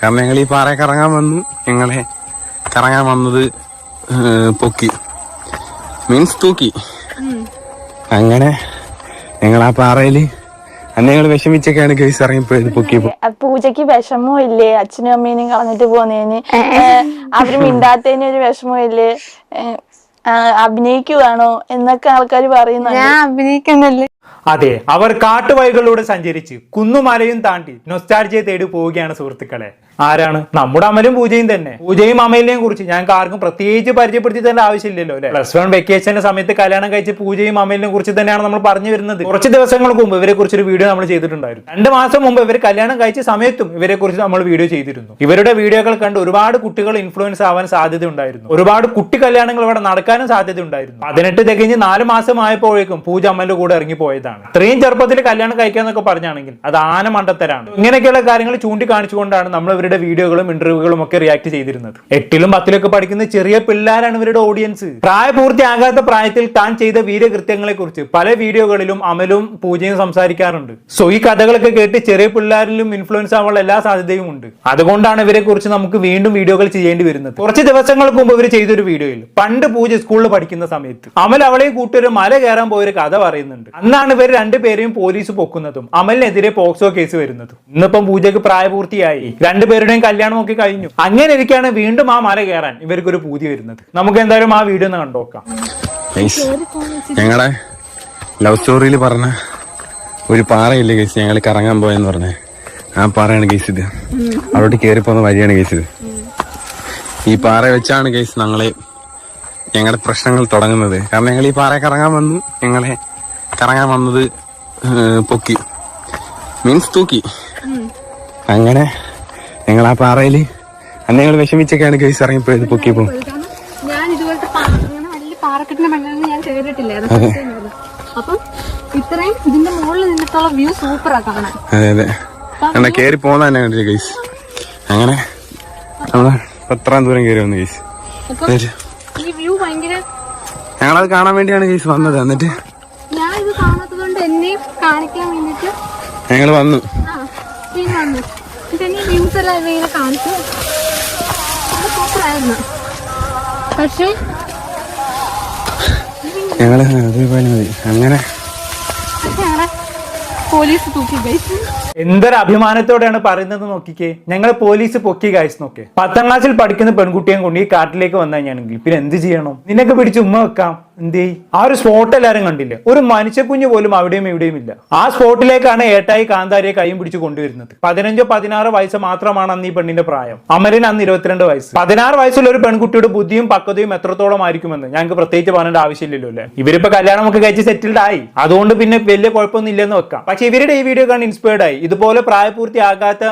കാരണം ഞങ്ങൾ ഈ പാറ കറങ്ങാൻ വന്നു. ഞങ്ങളെ കറങ്ങാൻ വന്നത് പൊക്കി. മീൻസ് തൂക്കി. അങ്ങനെ ഞങ്ങൾ ആ പാറയിൽ അന്ന് ഞങ്ങൾ വിഷമിച്ചൊക്കെയാണ് കേസ് ഇറങ്ങിപ്പോയത് പൊക്കിയപ്പോ. പൂജക്ക് പൂജയ്ക്ക് വിഷമവും ഇല്ലേ? അച്ഛനും അമ്മേനെയും കളഞ്ഞിട്ട് പോന്നേന്. അവർ മിണ്ടാത്തതിന് ഒരു വിഷമവും ഇല്ലേ? അഭിനയിക്കുവാണോ എന്നൊക്കെ ആൾക്കാർ പറയുന്നു ഞാൻ അഭിനയിക്കുന്നില്ല അതെ അവർ കാട്ടുവഴികളിലൂടെ സഞ്ചരിച്ച് കുന്നുമലയും താണ്ടി നൊസ്റ്റാർജിയെ തേടി പോവുകയാണ് സുഹൃത്തുക്കളെ. ആരാണ്? നമ്മുടെ അമലും പൂജയും തന്നെ. പൂജയും അമലിനെയും കുറിച്ച് ഞങ്ങൾക്ക് ആർക്കും പ്രത്യേകിച്ച് പരിചയപ്പെടുത്തി തരേണ്ട ആവശ്യമില്ലല്ലോ അല്ലെ? പ്ലസ് വൺ വെക്കേഷന്റെ സമയത്ത് കല്യാണം കഴിച്ച് പൂജയും അമലിനെ കുറിച്ച് തന്നെയാണ് നമ്മൾ പറഞ്ഞു വരുന്നത്. കുറച്ച് ദിവസങ്ങൾക്ക് മുമ്പ് ഇവരെ കുറിച്ച് ഒരു വീഡിയോ നമ്മൾ ചെയ്തിട്ടുണ്ടായിരുന്നു. രണ്ട് മാസം മുമ്പ് ഇവർ കല്യാണം കഴിച്ച സമയത്തും ഇവരെ കുറിച്ച് നമ്മൾ വീഡിയോ ചെയ്തിരുന്നു. ഇവരുടെ വീഡിയോകൾ കണ്ട് ഒരുപാട് കുട്ടികൾ ഇൻഫ്ലുവൻസ് ആവാൻ സാധ്യത ഉണ്ടായിരുന്നു. ഒരുപാട് കുട്ടി കല്യാണങ്ങൾ ഇവിടെ നടക്കാനും സാധ്യത ഉണ്ടായിരുന്നു. പതിനെട്ട് തികഞ്ഞ് നാല് മാസം ആയപ്പോഴേക്കും പൂജ അമ്മന്റെ കൂടെ ഇറങ്ങി പോയതാണ്. ഇത്രയും ചെറുപ്പത്തിൽ കല്യാണം കഴിക്കാന്നൊക്കെ പറഞ്ഞാണെങ്കിൽ അത് ആന മണ്ടത്തരാണ് ഇങ്ങനെയൊക്കെയുള്ള കാര്യങ്ങൾ ചൂണ്ടിക്കാണിച്ചുകൊണ്ടാണ് നമ്മൾ ഇവരുടെ വീഡിയോകളും ഇന്റർവ്യൂകളും ഒക്കെ റിയാക്ട് ചെയ്തിരുന്നത്. എട്ടിലും പത്തിലൊക്കെ പഠിക്കുന്ന ചെറിയ പിള്ളേരാണ് ഇവരുടെ ഓഡിയൻസ് പ്രായപൂർത്തിയാകാത്ത പ്രായത്തിൽ താൻ ചെയ്ത വീരകൃത്യങ്ങളെ കുറിച്ച് പല വീഡിയോകളിലും അമലും പൂജയും സംസാരിക്കാറുണ്ട്. സോ ഈ കഥകളൊക്കെ കേട്ട് ചെറിയ പിള്ളേരിലും ഇൻഫ്ലുവൻസ് ആവാനുള്ള എല്ലാ സാധ്യതയും ഉണ്ട്. അതുകൊണ്ടാണ് ഇവരെ കുറിച്ച് നമുക്ക് വീണ്ടും വീഡിയോകൾ ചെയ്യേണ്ടി വരുന്നത്. കുറച്ച് ദിവസങ്ങൾക്ക് മുമ്പ് ഇവർ ചെയ്തൊരു വീഡിയോയിൽ പണ്ട് പൂജ സ്കൂളിൽ പഠിക്കുന്ന സമയത്ത് അമൽ അവളെയും കൂട്ടൊരു മല കയറാൻ പോയൊരു കഥ പറയുന്നുണ്ട്. അന്നാണ് ഇവർ രണ്ടുപേരെയും പോലീസ് പൊക്കുന്നതും അമലിനെതിരെ പോക്സോ കേസ് വരുന്നതും. ഇന്നിപ്പം പൂജയ്ക്ക് പ്രായപൂർത്തിയായി. രണ്ടുപേരുടെയും കല്യാണം നോക്കി കഴിഞ്ഞു. അങ്ങനെ ഇരിക്കുകയാണ് വീണ്ടും ആ മല കയറാൻ ഇവർക്കൊരു പൂതി വരുന്നത്. നമുക്ക് എന്തായാലും ആ വീഡിയോ ഒന്ന് കണ്ടോക്കാം ഗൈസ് ഞങ്ങളുടെ ലവ് സ്റ്റോറിയിൽ പറഞ്ഞ ഒരു പാറയില്ലേ കേസ് ഞങ്ങൾ കറങ്ങാൻ പോയെന്ന് പറഞ്ഞേ. ആ പാറയാണ് കേസ് ഇത്. അവിടോട്ട് കയറിപ്പോന്ന വഴിയാണ് കേസ് ഇത്. ഈ പാറ വെച്ചാണ് കേസ് ഞങ്ങളെ ഞങ്ങളുടെ പ്രശ്നങ്ങൾ തുടങ്ങുന്നത്. കാരണം ഞങ്ങൾ ഈ പാറ കറങ്ങാൻ വന്നു ഞങ്ങളെ കറങ്ങാൻ വന്നത് പൊക്കി. മീൻസ് തൂക്കി. അങ്ങനെ ഞങ്ങൾ ആ പാറയിൽ അന്ന് ഞങ്ങൾ വിഷമിച്ചൊക്കെയാണ് കേസ് ഇറങ്ങിപ്പോയത് പൊക്കിയപ്പോ. ഞാൻ ഇതുപോലത്തെ വലിയ പാറക്കെട്ടിന്റെ ഞാൻ. അപ്പം ഇത്രയും ഇതിന്റെ മുകളിൽ നിന്നിട്ടുള്ള വ്യൂ സൂപ്പറാ കാണാൻ. അതെ അതെ. എന്നാ കേറി പോന്ന തന്നെ കണ്ടില്ല ഗൈസ് അങ്ങനെ നമ്മൾ പത്രാം ദൂരം കയറി വന്നു ഗൈസ് ഞങ്ങളത് കാണാൻ വേണ്ടിയാണ് ഗൈസ് വന്നത്. എന്നിട്ട് ഞങ്ങൾ വന്നു വന്നു. എല്ലാം ഇങ്ങനെ കാണിച്ചു. സൂപ്പറായിരുന്നു പക്ഷേ മതി. അങ്ങനെ. പോലീസ് തൂക്കി എന്തൊരു അഭിമാനത്തോടെയാണ് പറയുന്നത് നോക്കിക്കേ. ഞങ്ങൾ പോലീസ് പൊക്കി കാഴ്ച നോക്കേ. പത്താം ക്ലാസ്സിൽ പഠിക്കുന്ന പെൺകുട്ടിയെ കൊണ്ട് ഈ കാട്ടിലേക്ക് വന്നു കഴിഞ്ഞാണെങ്കിൽ പിന്നെ എന്ത് ചെയ്യണം? നിനക്ക് പിടിച്ച് ഉമ്മ വെക്കാം. എന്തേ ആ ഒരു സ്പോട്ട് എല്ലാരും കണ്ടില്ല? ഒരു മനുഷ്യക്കുഞ്ഞ് പോലും അവിടെയും ഇവിടെയും ഇല്ല. ആ സ്പോട്ടിലേക്കാണ് ഏട്ടായി കാന്താരിയെ കൈയും പിടിച്ച് കൊണ്ടുവരുന്നത്. പതിനഞ്ചോ പതിനാറ് വയസ്സ് മാത്രമാണ് അന്ന് ഈ പെണ്ണിന്റെ പ്രായം. അമലിന് അന്ന് ഇരുപത്തിരണ്ട് വയസ്സ്. പതിനാറ് വയസ്സുള്ള ഒരു പെൺകുട്ടിയുടെ ബുദ്ധിയും പക്വതയും എത്രത്തോളം ആയിരിക്കുമെന്ന് ഞങ്ങൾക്ക് പ്രത്യേകിച്ച് പറയേണ്ട ആവശ്യമില്ലല്ലോ അല്ലേ? ഇവരിപ്പോ കല്യാണം ഒക്കെ കഴിച്ച് സെറ്റിൽഡ് ആയി. അതുകൊണ്ട് പിന്നെ വലിയ കുഴപ്പമൊന്നും ഇല്ലെന്ന് വെക്കാം. പക്ഷെ ഇവരുടെ ഈ വീഡിയോ കണ്ട് ഇൻസ്പയർഡ് ആയി. ഇതുപോലെ പ്രായപൂർത്തിയാകാത്ത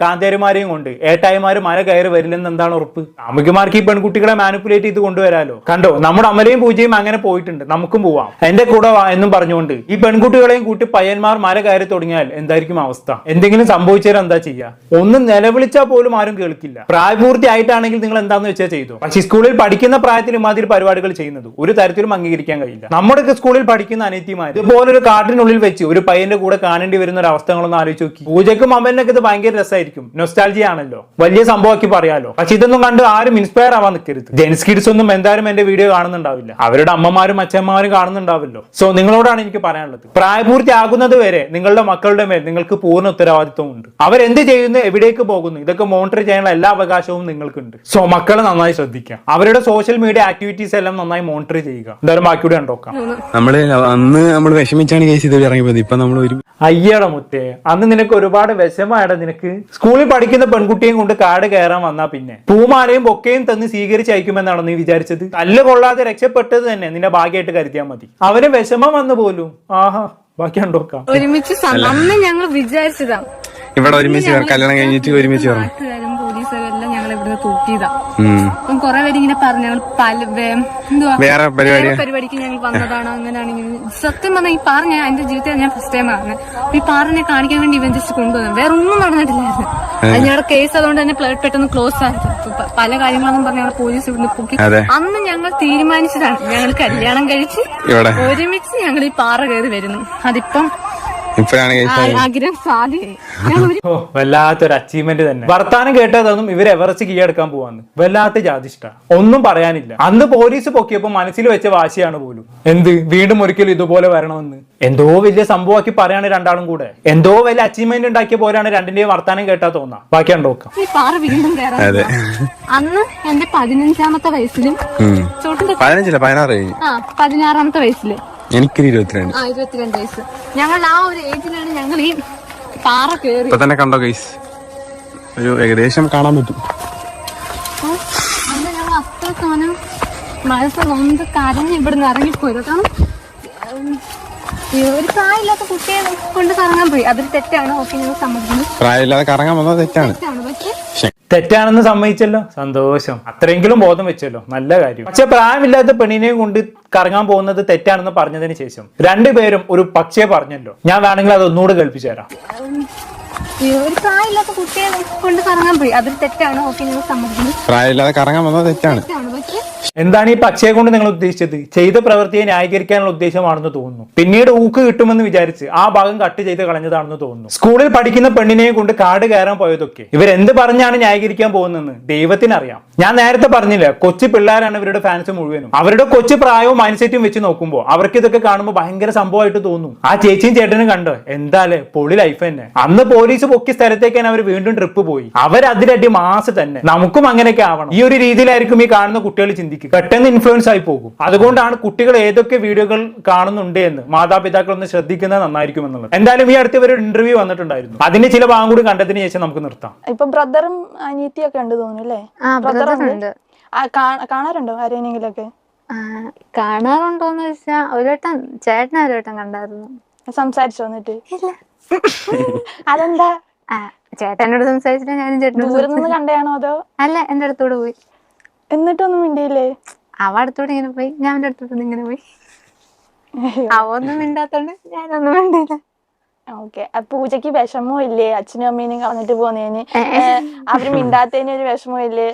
കാന്തേരിമാരെയും കൊണ്ട് ഏട്ടായിമാര് മല കയറി വരില്ലെന്ന് എന്താണ് ഉറപ്പ്? അമ്മയ്ക്കുമാർക്ക് ഈ പെൺകുട്ടികളെ മാനിപ്പുലേറ്റ് ചെയ്ത് കൊണ്ടുവരാലോ? കണ്ടോ നമ്മുടെ അമലയും പൂജയും അങ്ങനെ പോയിട്ടുണ്ട് നമുക്കും പോവാം. എന്റെ കൂടെ വാ എന്നും പറഞ്ഞുകൊണ്ട് ഈ പെൺകുട്ടികളെയും കൂട്ടി പയ്യന്മാർ മല കയറി തുടങ്ങിയാൽ എന്തായിരിക്കും അവസ്ഥ? എന്തെങ്കിലും സംഭവിച്ചാൽ എന്താ ചെയ്യുക ഒന്നും നിലവിളിച്ചാൽ പോലും ആരും കേൾക്കില്ല. പ്രായപൂർത്തി ആയിട്ടാണെങ്കിൽ നിങ്ങൾ എന്താന്ന് വെച്ചാൽ ചെയ്തു. പക്ഷെ സ്കൂളിൽ പഠിക്കുന്ന പ്രായത്തിൽ ഇമാതിരി പരിപാടികൾ ചെയ്യുന്നത് ഒരു തരത്തിലും അംഗീകരിക്കാൻ കഴിയില്ല. നമ്മുടെ സ്കൂളിൽ പഠിക്കുന്ന അനിയത്തിമാർ ഇതുപോലൊരു കാട്ടിനുള്ളിൽ വെച്ച് ഒരു പയ്യന്റെ കൂടെ കാണേണ്ടി വരുന്ന ഒരു അവസ്ഥകളൊന്നും ആലോചിച്ച് നോക്കി. പൂജയ്ക്കും അമ്മനൊക്കെ ഇത് ഭയങ്കര രസമായിരിക്കും നൊസ്റ്റാൾജി ആണല്ലോ. വലിയ സംഭവമാക്കി പറയാലോ. പക്ഷെ ഇതൊന്നും കണ്ട് ആരും ഇൻസ്പയർ ആവാൻ നിൽക്കരുത് ജെൻസ് കിഡ്സ് ഒന്നും എന്തായാലും എന്റെ വീഡിയോ കാണുന്നുണ്ടാവില്ല. അവരുടെ അമ്മമാരും അച്ഛന്മാരും കാണുന്നുണ്ടാവല്ലോ. സോ നിങ്ങളോടാണ് എനിക്ക് പറയാനുള്ളത്. പ്രായപൂർത്തിയാകുന്നത് വരെ നിങ്ങളുടെ മക്കളുടെ മേൽ നിങ്ങൾക്ക് പൂർണ ഉത്തരവാദിത്വം ഉണ്ട്. അവരെന്ത് ചെയ്യുന്നു എവിടേക്ക് പോകുന്നു ഇതൊക്കെ മോണിറ്റർ ചെയ്യാനുള്ള എല്ലാ അവകാശവും നിങ്ങൾക്കുണ്ട്. സോ മക്കളെ നന്നായി ശ്രദ്ധിക്കുക. അവരുടെ സോഷ്യൽ മീഡിയ ആക്ടിവിറ്റീസ് എല്ലാം നന്നായി മോണിറ്റർ ചെയ്യുക. എന്തായാലും ബാക്കിയുടെ കണ്ടോക്കാം നമ്മൾ അന്ന് നമ്മൾ വിഷമിച്ചാണ് കേസ് ഇത് ഇറങ്ങിയത് ഇപ്പൊ നമ്മൾ ഒരു അയ്യട മുത്തേ അന്ന് നിനക്ക് ഒരുപാട് വിഷമായടാ നിനക്ക്. സ്കൂളിൽ പഠിക്കുന്ന പെൺകുട്ടിയും കൊണ്ട് കാട് കയറാൻ വന്നാ പിന്നെ. പൂമാലയും ബൊക്കയും തന്ന് സ്വീകരിച്ച് അയക്കുമെന്നാണോ നീ വിചാരിച്ചത്? തല്ല് കൊള്ളാതെ രക്ഷപ്പെട്ടത് തന്നെ നിന്റെ ഭാഗ്യമായിട്ട് കരുതിയാൽ മതി. അവന് വിഷമം വന്നു പോലും. ആഹാ ബാക്കി ഉണ്ടോക്കാം ഒരുമിച്ച് ഞങ്ങൾ വിചാരിച്ചതാ. ഇവിടെ ഒരുമിച്ച് കല്യാണം കഴിഞ്ഞിട്ട് ഒരുമിച്ച് വരണം നാട്ടുകാരും പോലീസുകാരും എല്ലാം ഞങ്ങൾ ഉം. അപ്പം കുറെ പേര് ഇങ്ങനെ പറഞ്ഞു ഞങ്ങൾ പല എന്തുവാ? വേറെ പരിപാടിക്ക് ഞങ്ങൾ വന്നതാണ് അങ്ങനെയാണ് ഇങ്ങനെ. സത്യം പറഞ്ഞാൽ ഈ പാറ ഞാൻ എന്റെ ജീവിതത്തിൽ ഞാൻ ഫസ്റ്റ് ടൈം ആണ് ഈ പാറിനെ കാണിക്കാൻ വേണ്ടി ഇവൻ ജസ്റ്റ് കൊണ്ടുവന്നു. വേറെ ഒന്നും നടന്നിട്ടില്ലായിരുന്നു. അത് ഞങ്ങളുടെ കേസ് അതുകൊണ്ട് തന്നെ പ്ലേറ്റ് പെട്ടെന്ന് ക്ലോസ് ആയിരുന്നു പല കാര്യങ്ങളൊന്നും പറഞ്ഞ് ഞങ്ങൾ പോലീസ് ഇവിടുന്ന് പൊക്കി. അന്ന് ഞങ്ങൾ തീരുമാനിച്ചതാണ്. ഞങ്ങൾ കല്യാണം കഴിച്ച് ഒരുമിച്ച് ഞങ്ങൾ ഈ പാറ കയറി വരുന്നു. അതിപ്പം വല്ലാത്തൊരു അച്ചീവ്മെന്റ് തന്നെ. വർത്താനം കേട്ടതൊന്നും ഇവർ എവറസ്റ്റ് കീഴടക്കാൻ പോവാന്ന്. വല്ലാത്ത ജാതിഷ്ട. ഒന്നും പറയാനില്ല. അന്ന് പോലീസ് പൊക്കിയപ്പോ മനസ്സിൽ വെച്ച വാശിയാണ് പോലും. എന്ത്? വീണ്ടും ഒരിക്കലും ഇതുപോലെ വരണമെന്ന്. എന്തോ വലിയ സംഭവമാക്കി പറയാണ് രണ്ടാളും കൂടെ. എന്തോ വലിയ അച്ചീവ്മെന്റ് ഉണ്ടാക്കിയ പോലെയാണ് രണ്ടിന്റെയും വർത്താനം കേട്ടാ തോന്നാ. ബാക്കി നോക്കാം. ഈ പാറ വീണ്ടും കയറാൻ അതെ. അന്ന് എന്റെ പതിനഞ്ചാമത്തെ വയസ്സിലും പതിനഞ്ചില്ല? പതിനാറ് പതിനാറാമത്തെ വയസ്സിൽ. എനിക്കൊരു ഇരുപത്തിരണ്ട്. ആ ഇരുപത്തിരണ്ട് വയസ്സ്. ഞങ്ങൾ ആ ഒരു ഏജിലാണ് ഞങ്ങൾ ഈ പാറ കയറി ഇപ്പൊ തന്നെ കണ്ടോ ഗൈസ് ഒരു ഏകദേശം കാണാൻ പറ്റും. അന്ന് ഞങ്ങൾ അത്ര സാധനം മനസ്സ് നൊന്ത് കരഞ്ഞ് ഇവിടുന്ന് ഇറങ്ങിപ്പോയത്. കാരണം ഉം, ഈ ഒരു പ്രായമില്ലാത്ത കുട്ടിയെ കൊണ്ട് കറങ്ങാൻ പോയി. അതൊരു തെറ്റാണ് ഓക്കെ ഞങ്ങൾ സമ്മതിക്കുന്നു. പ്രായമില്ലാതെ കറങ്ങാൻ വന്നത് തെറ്റാണ്. തെറ്റാണ്. പക്ഷേ പക്ഷെ തെറ്റാണെന്ന് സമ്മതിച്ചല്ലോ? സന്തോഷം. അത്രയെങ്കിലും ബോധം വെച്ചല്ലോ. നല്ല കാര്യം. പക്ഷെ പ്രായമില്ലാത്ത പെണ്ണിനെ കൊണ്ട് കറങ്ങാൻ പോകുന്നത് തെറ്റാണെന്ന് പറഞ്ഞതിന് ശേഷം രണ്ടുപേരും ഒരു പക്ഷേ പറഞ്ഞല്ലോ. ഞാൻ വേണമെങ്കിൽ അത് ഒന്നുകൂടെ കേൾപ്പിച്ചു തരാം. ഒരു പ്രായമില്ലാത്ത കുട്ടിയെ കൊണ്ട് കറങ്ങാൻ പോയി അതൊരു തെറ്റാണ്. ഓക്കെ ഞങ്ങൾ സമ്മതിക്കുന്നു. പ്രായമില്ലാതെ കറങ്ങാൻ വന്നത് തെറ്റാണ്. തെറ്റാണ്. പക്ഷേ എന്താണ് ഈ പച്ചയെ കൊണ്ട് നിങ്ങൾ ഉദ്ദേശിച്ചത്? ചെയ്ത പ്രവൃത്തിയെ ന്യായീകരിക്കാനുള്ള ഉദ്ദേശമാണെന്ന് തോന്നുന്നു. പിന്നീട് ഊക്ക് കിട്ടുമെന്ന് വിചാരിച്ച് ആ ഭാഗം കട്ട് ചെയ്ത് കളഞ്ഞതാണെന്ന് തോന്നുന്നു. സ്കൂളിൽ പഠിക്കുന്ന പെണ്ണിനെയും കൊണ്ട് കാട് കയറാൻ പോയതൊക്കെ. ഇവരെന്ത് പറഞ്ഞാണ് ന്യായീകരിക്കാൻ പോകുന്നതെന്ന് ദൈവത്തിനറിയാം. ഞാൻ നേരത്തെ പറഞ്ഞില്ല കൊച്ചു പിള്ളേരാണ് ഇവരുടെ ഫാൻസ് മുഴുവനും. അവരുടെ കൊച്ചു പ്രായവും മൈൻഡ് സെറ്റും വെച്ച് നോക്കുമ്പോൾ അവർക്ക് ഇതൊക്കെ കാണുമ്പോൾ ഭയങ്കര സംഭവമായിട്ട് തോന്നും. ആ ചേച്ചിയും ചേട്ടനും കണ്ടോ? എന്താലേ പൊളി ലൈഫ് തന്നെ. അന്ന് പോലീസ് പൊക്കിയ സ്ഥലത്തേക്കാണ് അവർ വീണ്ടും ട്രിപ്പ് പോയി. അവർ അതിലടി മാസ് തന്നെ. നമുക്കും അങ്ങനെയൊക്കെ ആവണം. ഈ ഒരു രീതിയിലായിരിക്കും ഈ കാണുന്ന കുട്ടികൾ ചിന്തിക്കുക. പെട്ടെന്ന് ഇൻഫ്ലുവൻസ് ആയി പോകും. അതുകൊണ്ടാണ് കുട്ടികൾ ഏതൊക്കെ വീഡിയോകൾ കാണുന്നുണ്ട് എന്ന് മാതാപിതാക്കൾ ഒന്ന് ശ്രദ്ധിക്കുന്നത് നന്നായിരിക്കും എന്നുള്ളത്. എന്തായാലും ഈ അടുത്ത് ഒരു ഇന്റർവ്യൂ വന്നിട്ടുണ്ടായിരുന്നു. അതിന്റെ ചില ഭാഗം കൂടി കണ്ടതിന് ശേഷം നമുക്ക് നിർത്താം. ഇപ്പൊ ബ്രദറും അനിയത്തിയും ഒക്കെ ഉണ്ട് തോന്നുന്നു അല്ലേ? ആ Brother ഉണ്ട്. ഉണ്ട്. ആ, കാ- കാണാറുണ്ടോ ആരെയെങ്കിലൊക്കെ ആ, കാണാറുണ്ടോന്ന് ചോദിച്ചാൽ ഒരു വട്ടം ചേട്ടനെ ഒരു വട്ടം കണ്ടായിരുന്നു. സംസാരിച്ചു വന്നിട്ട് അതെന്താ? ചേട്ടനോട് സംസാരിച്ചിട്ട് ഞാനും ചേട്ടനോട് കണ്ടയാണോ അതോ? അല്ല എന്റെ അടുത്തൂടെ പോയി. എന്നിട്ടൊന്നും മിണ്ടിയില്ലേ? അവ അടുത്തൂടെ ഇങ്ങനെ പോയി ഞാൻ എന്റെ അടുത്തൂടെ ഇങ്ങനെ പോയി. അവ ഒന്നും മിണ്ടാത്തോണ്ട് ഞാനൊന്നും മിണ്ടിയില്ല. ഓക്കെ. പൂജയ്ക്ക് വിഷമവും ഇല്ലേ? അച്ഛനും അമ്മേനും കളഞ്ഞിട്ട് പോന്നേന്. അവർ മിണ്ടാത്തതിന് ഒരു വിഷമവും ഇല്ലേ?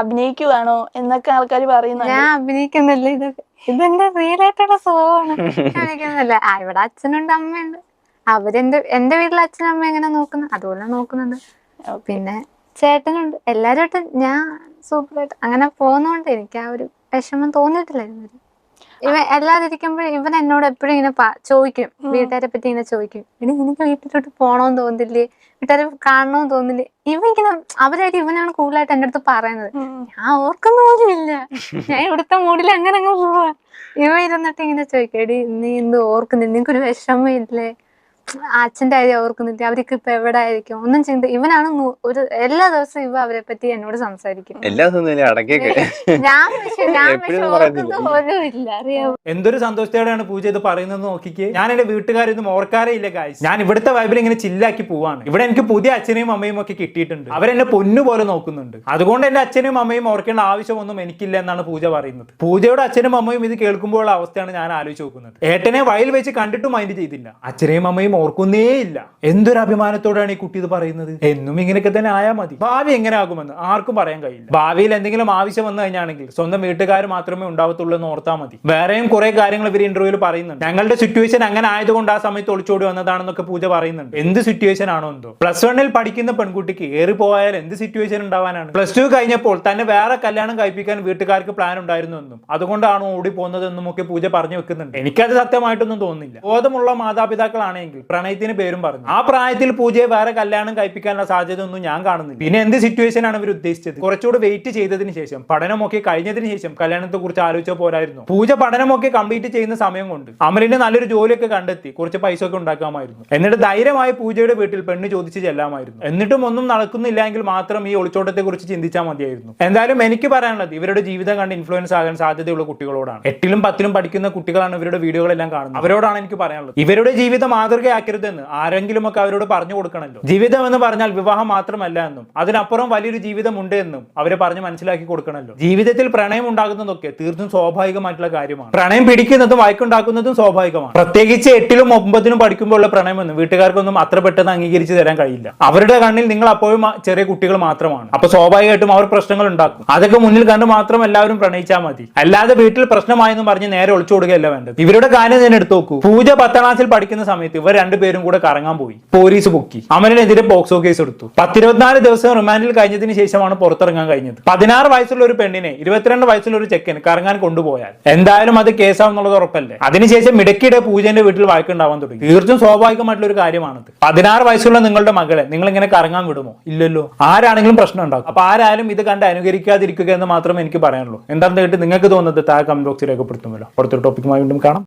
അഭിനയിക്കുവാണോ? എന്നൊക്കെ ആൾക്കാർ പറയുന്നു ഞാൻ അഭിനയിക്കുന്നല്ലേ ഇതൊക്കെ? ഇതെന്റെ റിയൽ ആയിട്ടുള്ള സ്വഭാവമാണ് കാണിക്കുന്നില്ല ആ ഇവിടെ അച്ഛനുണ്ട് അമ്മയുണ്ട്. അവരെന്റെ എന്റെ വീട്ടിലെ അച്ഛനും അമ്മ എങ്ങനെ നോക്കുന്നു? അതുപോലെ നോക്കുന്നുണ്ട്. പിന്നെ ചേട്ടനുണ്ട്. എല്ലാരും ഞാൻ സൂപ്പറായിട്ട് അങ്ങനെ പോകുന്നോണ്ട് എനിക്ക് ആ ഒരു വിഷമം തോന്നിയിട്ടില്ല ഇതുവരെ. ഇവൻ അല്ലാതിരിക്കുമ്പോൾ ഇവൻ എന്നോട് എപ്പോഴും ഇങ്ങനെ ചോദിക്കും. വീട്ടുകാരെ പറ്റി ഇങ്ങനെ ചോദിക്കും. ഇനി നിനക്ക് വീട്ടിലോട്ട് പോണോന്ന് തോന്നില്ലേ വീട്ടുകാരെ കാണണമെന്ന് തോന്നില്ലേ ഇവൻ ഇങ്ങനെ അവരായിട്ട് ഇവനാണ് കൂടുതലായിട്ട് എന്റെ അടുത്ത് പറയുന്നത്. ഞാൻ ഓർക്കുന്ന പോലും ഇല്ല. ഞാൻ ഇവിടുത്തെ മൂടിൽ അങ്ങനെ അങ്ങ് പോവാ. ഇവ ഇരുന്നിട്ട് ഇങ്ങനെ ചോദിക്കും. എടി നീ എന്ത് ഓർക്കുന്നില്ല നിനക്കൊരു വിഷമം ഇല്ലേ? അച്ഛന്റെ കാര്യം ഓർക്കുന്നില്ല. അവർക്ക് ഇപ്പൊ എവിടെ ആയിരിക്കും ഒന്നും ചിന്ത ഇവനാണ് നൂ- ഒരു എല്ലാ ദിവസവും ഇവ അവരെ പറ്റി എന്നോട് സംസാരിക്കും. എല്ലാ ദിവസവും അടക്കൊക്കെ ഞാൻ പക്ഷെ ഞാൻ പക്ഷെ എപ്പോഴും ഓർക്കുന്ന പോലും ഇല്ല അറിയാമോ എന്തൊരു സന്തോഷത്തോടെയാണ് പൂജ ഇത് പറയുന്നത് നോക്കിക്കേ. ഞാൻ എന്റെ വീട്ടുകാരൊന്നും ഓർക്കാറേ ഇല്ല കാശ് ഞാൻ ഇവിടുത്തെ വൈബിൽ ഇങ്ങനെ ചില്ലാക്കി പോവാണ്. ഇവിടെ എനിക്ക് പുതിയ അച്ഛനെയും അമ്മയും ഒക്കെ കിട്ടിയിട്ടുണ്ട്. അവരെന്നെ പൊന്നു പോലെ നോക്കുന്നുണ്ട്. അതുകൊണ്ട് എന്റെ അച്ഛനും അമ്മയും ഓർക്കേണ്ട ആവശ്യമൊന്നും എനിക്കില്ല എന്നാണ് പൂജ പറയുന്നത്. പൂജയുടെ അച്ഛനും അമ്മയും ഇത് കേൾക്കുമ്പോഴുള്ള അവസ്ഥയാണ് ഞാൻ ആലോചിച്ച് നോക്കുന്നത്. ഏട്ടനെ വയൽ വെച്ച് കണ്ടിട്ടും മൈൻഡ് ചെയ്തില്ല. അച്ഛനെയും അമ്മയും ഓർക്കുന്നേ ഇല്ല. എന്തൊരു അഭിമാനത്തോടാണ് ഈ കുട്ടി ഇത് പറയുന്നത്? എന്നും ഇങ്ങനെയൊക്കെ തന്നെ ആയാൽ മതി. ഭാവി എങ്ങനെ ആകുമെന്ന് ആർക്കും പറയാൻ കഴിയില്ല. ഭാവിയിൽ എന്തെങ്കിലും ആവശ്യം വന്നു കഴിഞ്ഞാണെങ്കിൽ സ്വന്തം വീട്ടുകാർ മാത്രമേ ഉണ്ടാവത്തുള്ളൂ എന്ന് ഓർത്താൽ മതി. വേറെയും കുറെ കാര്യങ്ങൾ ഇവർ ഇന്റർവ്യൂവിൽ പറയുന്നുണ്ട്. ഞങ്ങളുടെ സിറ്റുവേഷൻ അങ്ങനെ ആയതുകൊണ്ട് ആ സമയത്ത് ഒളിച്ചോടി വന്നതാണെന്നൊക്കെ പൂജ പറയുന്നുണ്ട്. എന്ത് സിറ്റുവേഷൻ ആണോ എന്തോ. പ്ലസ് വണ്ണിൽ പഠിക്കുന്ന പെൺകുട്ടിക്ക് ഏറി പോയാൽ എന്ത് സിറ്റുവേഷൻ ഉണ്ടാവാനാണ്? പ്ലസ് ടു കഴിഞ്ഞപ്പോൾ തന്നെ വേറെ കല്യാണം കഴിപ്പിക്കാൻ വീട്ടുകാർക്ക് പ്ലാൻ ഉണ്ടായിരുന്നു എന്നും. അതുകൊണ്ടാണ് ഓടി പോകുന്നതെന്നും ഒക്കെ പൂജ പറഞ്ഞു വെക്കുന്നുണ്ട്. എനിക്കത് സത്യമായിട്ടൊന്നും തോന്നുന്നില്ല. ബോധമുള്ള മാതാപിതാക്കളാണെങ്കിൽ പ്രണയത്തിന് പേരും പറഞ്ഞു. ആ പ്രായത്തിൽ പൂജയെ വേറെ കല്യാണം കഴിപ്പിക്കാനുള്ള സാധ്യത ഒന്നും ഞാൻ കാണുന്നില്ല. പിന്നെ എന്ത് സിറ്റുവേഷൻ ആണ് ഇവർ ഉദ്ദേശിച്ചത്? കുറച്ചുകൂടി വെയിറ്റ് ചെയ്തതിന് ശേഷം പഠനമൊക്കെ കഴിഞ്ഞതിന് ശേഷം കല്യാണത്തെ കുറിച്ച് ആലോചിച്ച പോരായിരുന്നു. പൂജ പഠനമൊക്കെ കംപ്ലീറ്റ് ചെയ്യുന്ന സമയം കൊണ്ട് അമലിന്റെ നല്ലൊരു ജോലിയൊക്കെ കണ്ടെത്തി കുറച്ച് പൈസ ഒക്കെ ഉണ്ടാക്കാമായിരുന്നു. എന്നിട്ട് ധൈര്യമായി പൂജയുടെ വീട്ടിൽ പെണ്ണ് ചോദിച്ച് ചെല്ലാമായിരുന്നു. എന്നിട്ടും ഒന്നും നടക്കുന്നില്ല എങ്കിൽ മാത്രം ഈ ഒളിച്ചോട്ടത്തെ കുറിച്ച് ചിന്തിച്ചാൽ മതിയായിരുന്നു. എന്തായാലും എനിക്ക് പറയാനുള്ളത് ഇവരുടെ ജീവിതം കണ്ട് ഇൻഫ്ലുവൻസ് ആകാൻ സാധ്യതയുള്ള കുട്ടികളോടാണ്. എട്ടിലും പത്തിലും പഠിക്കുന്ന കുട്ടികളാണ് ഇവരുടെ വീഡിയോകളെല്ലാം കാണുന്നത്. അവരോടാണ് എനിക്ക് പറയാനുള്ളത്. ഇവരുടെ ജീവിതം മാതൃക വിധവയാക്കരുതെന്ന് ആരെങ്കിലും ഒക്കെ അവരോട് പറഞ്ഞു കൊടുക്കണമല്ലോ ജീവിതം എന്ന് പറഞ്ഞാൽ വിവാഹം മാത്രമല്ല എന്നും അതിനപ്പുറം വലിയൊരു ജീവിതം ഉണ്ട് എന്നും അവരെ പറഞ്ഞ് മനസ്സിലാക്കി കൊടുക്കണമല്ലോ ജീവിതത്തിൽ പ്രണയം ഉണ്ടാകുന്നതൊക്കെ തീർത്തും സ്വാഭാവികമായിട്ടുള്ള കാര്യമാണ്. പ്രണയം പിടിക്കുന്നതും വഴക്കുണ്ടാക്കുന്നതും സ്വാഭാവികമാണ്. പ്രത്യേകിച്ച് എട്ടിലും ഒമ്പതിലും പഠിക്കുമ്പോഴുള്ള പ്രണയമൊന്നും വീട്ടുകാർക്കൊന്നും അത്ര പെട്ടെന്ന് അംഗീകരിച്ച് തരാൻ കഴിയില്ല. അവരുടെ കണ്ണിൽ നിങ്ങൾ അപ്പോഴും ചെറിയ കുട്ടികൾ മാത്രമാണ്. അപ്പൊ സ്വാഭാവികമായിട്ടും അവർ പ്രശ്നങ്ങൾ ഉണ്ടാക്കും. അതൊക്കെ മുന്നിൽ കണ്ട് മാത്രം എല്ലാവരും പ്രണയിച്ചാൽ മതി. അല്ലാതെ വീട്ടിൽ പ്രശ്നമായെന്ന് പറഞ്ഞ് നേരെ ഒളിച്ചു കൊടുക്കുകയല്ല വേണ്ടത്. ഇവരുടെ കാര്യം തന്നെ എടുത്തു നോക്കൂ. പൂജ പത്താം ക്ലാസ്സിൽ പഠിക്കുന്ന സമയത്ത് ഇവർ രണ്ടുപേരും കൂടെ കറങ്ങാൻ പോയി. പോലീസ് പൊക്കി. അമലിനെതിരെ പോക്സോ കേസ് എടുത്തു. പത്തിരുപത്തിനാല് ദിവസം റിമാൻഡിൽ കഴിഞ്ഞതിന് ശേഷമാണ് പുറത്തിറങ്ങാൻ കഴിഞ്ഞത്. പതിനാറ് വയസ്സുള്ള ഒരു പെണ്ണിനെ ഇരുപത്തിരണ്ട് വയസ്സുള്ള ഒരു ചെക്കൻ കറങ്ങാൻ കൊണ്ടുപോയാൽ എന്തായാലും അത് കേസാവുന്നുള്ളത് ഉറപ്പല്ലേ? അതിനുശേഷം ഇടയ്ക്കിടെ പൂജന്റെ വീട്ടിൽ വായിക്കുണ്ടാവാൻ തുടങ്ങി. തീർച്ചയായും സ്വാഭാവികമായിട്ടുള്ള ഒരു കാര്യമാണത്. പതിനാറ് വയസ്സുള്ള നിങ്ങളുടെ മകളെ നിങ്ങൾ ഇങ്ങനെ കറങ്ങാൻ വിടുമോ? ഇല്ലല്ലോ. ആരാണെങ്കിലും പ്രശ്നം ഉണ്ടാക്കും. അപ്പൊ ആരായാലും ഇത് കണ്ട് അനുകരിക്കാതിരിക്കുക എന്ന് മാത്രമേ എനിക്ക് പറയാനുള്ളൂ. എന്താണെന്ന് കേട്ട് നിങ്ങൾക്ക് തോന്നുന്നത് താഴെ കമന്റ് ബോക്സിൽ രേഖപ്പെടുത്തുമല്ലോ. അടുത്തൊരു ടോപ്പിക്കുമായി വീണ്ടും കാണാം.